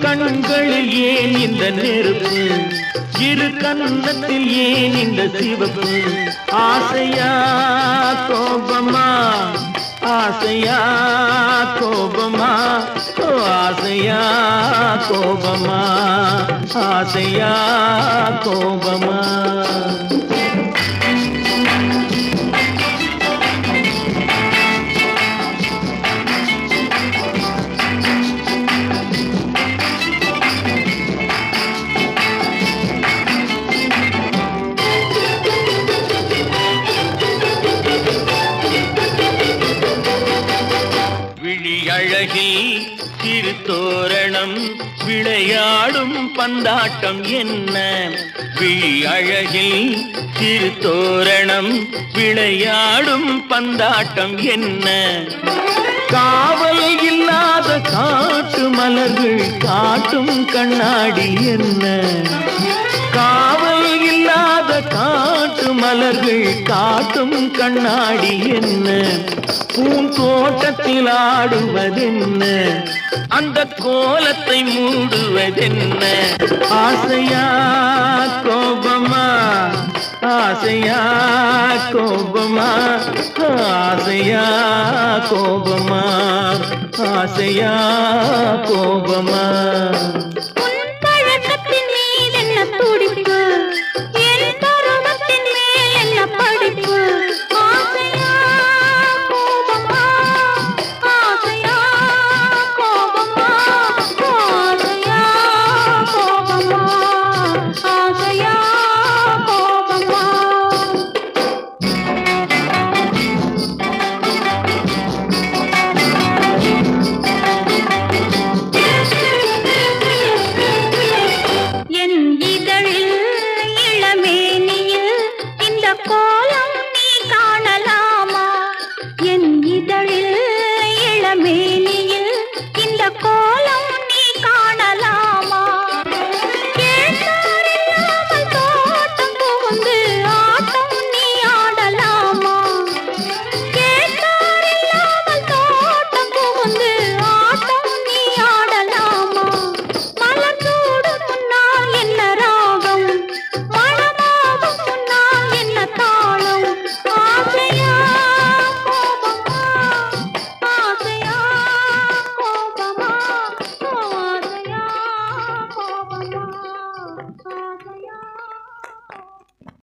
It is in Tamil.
கண்களில் ஏன் இந்த நெருப்பு? இரு கன்னத்தில் ஏன் இந்த சிவப்பு? ஆசையா கோபமா? ஆசையா கோபமா? ஓ ஆசையா கோபமா? ஆசையா கோபமா? திருத்தோரணம். விளையாடும் பந்தாட்டம் என்ன? விழி அழகில் திருத்தோரணம். விளையாடும் பந்தாட்டம் என்ன? காவல் இல்லாத காட்டு மலர்கள் காட்டும் கண்ணாடி என்ன? மலர்கள் காட்டும் கண்ணாடி என்ன? பூந்தோட்டத்தில் ஆடுவதென்ன? அந்த கோலத்தை மூடுவதென்ன? ஆசையா கோபமா? ஆசையா கோபமா? ஆசையா கோபமா? ஆசையா கோபமா?